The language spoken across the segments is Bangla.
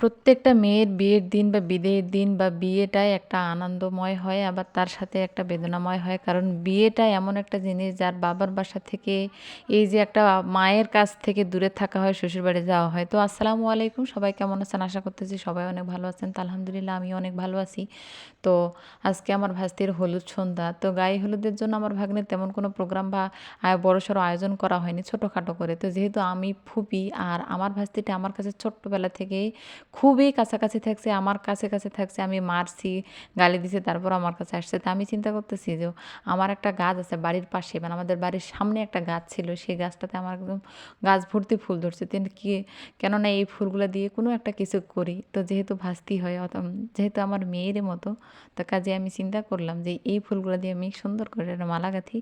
প্রত্যেকটা মেয়ের বিয়ের দিন বা বিদেয়ের দিন বা বিয়েটাই একটা আনন্দময় হয়, আবার তার সাথে একটা বেদনাময় হয়। কারণ বিয়েটা এমন একটা জিনিস যার বাবার বাসা থেকে এই যে একটা মায়ের কাছ থেকে দূরে থাকা হয়, শ্বশুরবাড়ি যাওয়া হয়। তো আসসালামু আলাইকুম, সবাই কেমন আছেন? আশা করতেছি সবাই অনেক ভালো আছেন। আলহামদুলিল্লাহ আমি অনেক ভালো আছি। তো আজকে আমার ভাস্তির হলুদ সন্ধ্যা। তো গায়ে হলুদের জন্য আমার ভাগ্নে তেমন কোনো প্রোগ্রাম বা বড়সড় আয়োজন করা হয়নি, ছোটোখাটো করে। তো যেহেতু আমি ফুপি, আর আমার ভাস্তিটা আমার কাছে ছোট্টবেলা থেকেই খুবই কাছাকাছি থাকছে, আমার কাছে কাছে থাকছে, আমি মারছি, গালি দিছে, তারপর আমার কাছে আসছে। তা আমি চিন্তা করতেছি যে আমার একটা গাছ আছে বাড়ির পাশে মানে আমাদের বাড়ির সামনে একটা গাছ ছিল, সেই গাছটাতে আমার একদম গাছ ভর্তি ফুল ধরছে। তেন কি, কেননা এই ফুলগুলো দিয়ে কোনো একটা কিছু করি। তো যেহেতু ভাস্তি হয়, অত, যেহেতু আমার মেয়ের মতো, তো কাজে আমি চিন্তা করলাম যে এই ফুলগুলো দিয়ে আমি সুন্দর করে একটা মালা গাঁথি।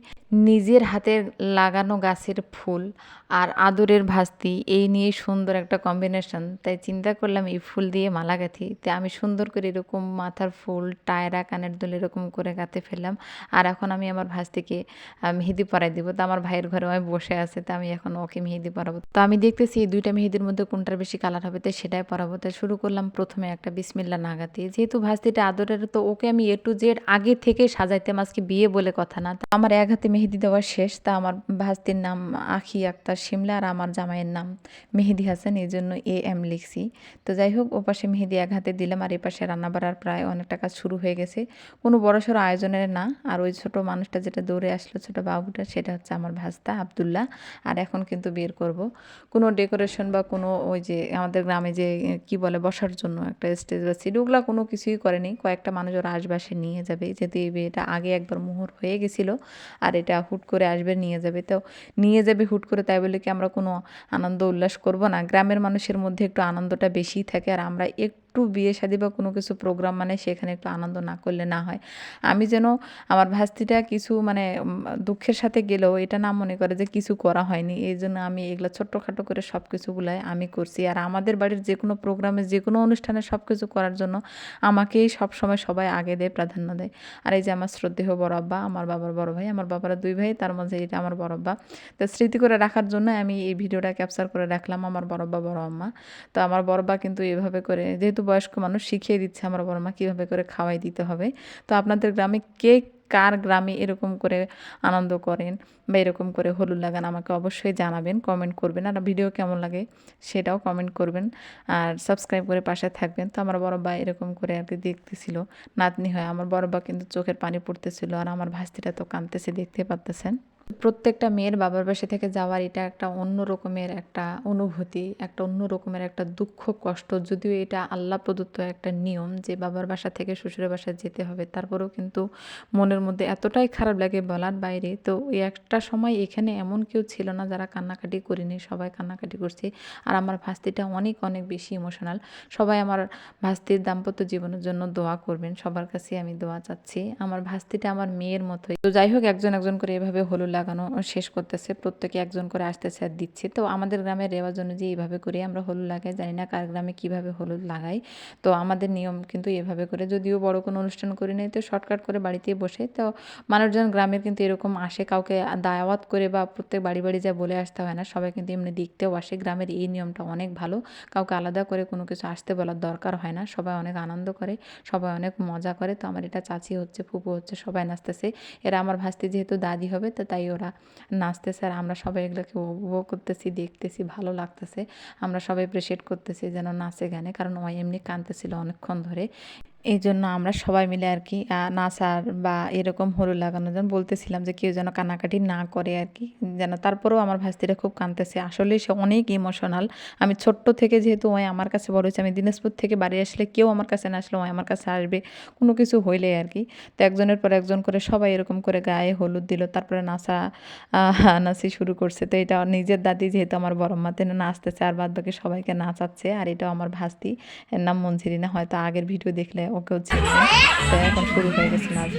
নিজের হাতের লাগানো গাছের ফুল আর আদরের ভাস্তি, এই নিয়ে সুন্দর একটা কম্বিনেশন তাই চিন্তা করলাম এই ফুল দিয়ে মালা গাঁথি। তাই আমি সুন্দর করে এরকম মাথার ফুল, টায়রা, কানের দুল এরকম করে গাঁথে ফেললাম। আর এখন আমি আমার ভাস্তিকে মেহেদি পরাই দিব। তো আমার ভাইয়ের ঘরে আমি বসে আছে, তো আমি এখন ওকে মেহেদি পরাবো। তো আমি দেখতেছি এই দুইটা মেহেদির মধ্যে কোনটার বেশি কালার হবে তাই সেটাই পরাবো। তাই শুরু করলাম প্রথমে একটা বিসমিল্লা নাগাতে যেহেতু ভাস্তিটা আদরের, তো ওকে আমি এ টু জেড আগে থেকে সাজাইতে আজকে বিয়ে বলে কথা না। তা আমার এক হাতে মেহেদি দেওয়া শেষ, তা আমার ভাস্তির নাম আখি আক্তার শিমলা আর আমার জামাইয়ের নাম মেহেদি হাসান এই জন্য এ এম লিখছি। তো যাই হোক ও পাশে মেহেদি এক হাতে দিলাম আর এ পাশে রান্না বাড়ার প্রায় অনেকটা কাজ শুরু হয়ে গেছে। কোনো বড়সড় আয়োজনের না। আর ওই ছোট মানুষটা যেটা দৌড়ে আসলো, ছোট বাবুটা, সেটা হচ্ছে আমার ভাস্তা আবদুল্লাহ। আর এখন কিন্তু বের করব। কোনো ডেকোরেশন বা কোনো ওই যে আমাদের গ্রামে যে কি বলে, বসার জন্য একটা স্টেজ বা সিট ওগুলা কোনো কিছুই করেনি। কয়েকটা মানুষ ওরা আসবে আসে নিয়ে যাবে। যেহেতু এই বিয়েটা আগে একবার মোহর হয়ে গেছিল, আর এটা হুট করে আসবে, নিয়ে যাবে। তো নিয়ে যাবে হুট করে, তাই বলে কি আমরা কোনো আনন্দ উল্লাস করব না। গ্রামের মানুষের মধ্যে একটু আনন্দটা বেশি থাকে। আর আমরা একটু বিয়ে শাদী বা কোনো কিছু প্রোগ্রাম মানে সেখানে একটু আনন্দ না করলে না হয়। আমি যেন আমার ভাস্তিটা কিছু মানে দুঃখের সাথে গেলেও এটা না মনে করে যে কিছু করা হয়নি। এই জন্য আমি এগুলো ছোট্টখাটো করে সব কিছুগুলাই আমি করছি। আর আমাদের বাড়ির যে কোনো প্রোগ্রামে যে কোনো অনুষ্ঠানে সব কিছু করার জন্য আমাকেই সব সময় সবাই আগে দেয়, প্রাধান্য দেয়। আর এই যে আমার শ্রদ্ধেয় বড় আব্বা, আমার বাবার বড় ভাই, আমার বাবার দুই ভাই, তার মধ্যে এটা আমার বড় তো স্মৃতি করে রাখার জন্য আমি এই ভিডিওটা ক্যাপচার করে রাখলাম, আমার বড় বড় আম্মা। তো আমার বড় কিন্তু এভাবে করে, যেহেতু বয়স্ক মানুষ শিখিয়ে দিচ্ছে আমার বড় মা কীভাবে করে খাওয়াই দিতে হবে। তো আপনাদের গ্রামে কে কার গ্রামে এরকম করে আনন্দ করেন বা এরকম করে হলুদ লাগান আমাকে অবশ্যই জানাবেন কমেন্ট করবেন। আর ভিডিও কেমন লাগে সেটাও কমেন্ট করবেন। আর সাবস্ক্রাইব করে পাশে থাকবেন। তো আমার বড় বা এরকম করে আর কি দেখতেছিল। নাতনি হয়, আমার বড় বা কিন্তু চোখের পানি পড়তেছিল আর আমার ভাস্তিটা তো কাঁদতেছে, দেখতে পারতেছেন। প্রত্যেকটা মেয়ের বাবার বাসা থেকে যাওয়ার এটা একটা অন্য রকমের একটা অনুভূতি, একটা অন্য রকমের একটা দুঃখ, কষ্ট। যদিও এটা আল্লাহ প্রদত্ত একটা নিয়ম যে বাবার বাসা থেকে শ্বশুরের বাসায় যেতে হবে। তারপরেও কিন্তু মনের মধ্যে এতটাই খারাপ লাগে বলার বাইরে। তো একটা সময় এখানে এমন কেউ ছিল না যারা কান্নাকাটি করিনি, সবাই কান্নাকাটি করছে। আর আমার ভাস্তিটা অনেক অনেক বেশি ইমোশনাল সবাই আমার ভাস্তির দাম্পত্য জীবনের জন্য দোয়া করবেন, সবার কাছে আমি দোয়া চাচ্ছি। আমার ভাস্তিটা আমার মেয়ের মতোই। তো যাই হোক, একজন একজন করে এভাবে হলুদ লাগানো শেষ করতেছে, প্রত্যেকে একজন করে আসতেছে আর দিচ্ছে। তো আমাদের গ্রামের রেওয়াজ অনুযায়ী এইভাবে করে আমরা হলুদ লাগাই, জানি না কার গ্রামে কীভাবে হলুদ লাগাই। তো আমাদের নিয়ম কিন্তু এভাবে করে, যদিও বড় কোনো অনুষ্ঠান করি নাই, তো শর্টকাট করে বাড়িতেই বসে। তো মানুষজন গ্রামের কিন্তু এরকম আসে, কাউকে দাওয়াত করে বা প্রত্যেক বাড়ি বাড়ি যা বলে আসতে হয় না, সবাই কিন্তু এমনি দেখতেও আসে। গ্রামের এই নিয়মটা অনেক ভালো, কাউকে আলাদা করে কোনো কিছু আসতে বলার দরকার হয় না, সবাই অনেক আনন্দ করে, সবাই অনেক মজা করে। তো আমার এটা চাচি হচ্ছে, ফুপু হচ্ছে, সবাই নাচতেছে। এরা আমার ভাস্তি যেহেতু দাদি হবে, তো তাই ওরা নাচতেছে আর আমরা সবাই এগুলোকে উপভোগ করতেছি, দেখতেছি, ভালো লাগতেছে। আমরা সবাই অ্যাপ্রিসিয়েট করতেছি যেন নাচে গানে, কারণ ও এমনি কাঁদতেছিল অনেকক্ষণ ধরে। এই জন্য আমরা সবাই মিলে আর কি নাচার বা এরকম হলুদ লাগানোর জন্য বলতেছিলাম যে কেউ যেন কানাকাটি না করে আর কি যেন তারপরেও আমার ভাস্তিরা খুব কাঁদতেছে। আসলে সে অনেক ইমোশনাল আমি ছোট্ট থেকে যেহেতু ওই আমার কাছে বড় হয়েছে আমি দিনাজপুর থেকে বাড়ি আসলে কেউ আমার কাছে না আসলে ওই আমার কাছে আসবে কোনো কিছু হইলে আর কি। তো একজনের পর একজন করে সবাই এরকম করে গায়ে হলুদ দিল তারপরে নাচা আহ, নাচি শুরু করছে। তো এটা নিজের দাদি যেহেতু আমার বড় মাতে নাচতেছে আর বাদ বাকি সবাইকে নাচাচ্ছে। আর এটাও আমার ভাস্তি এর নাম মঞ্জিরিনা হয়তো আগের ভিডিও দেখলে ওকেও চিনবে তো এখন শুরু হয়ে গেছে নাচ।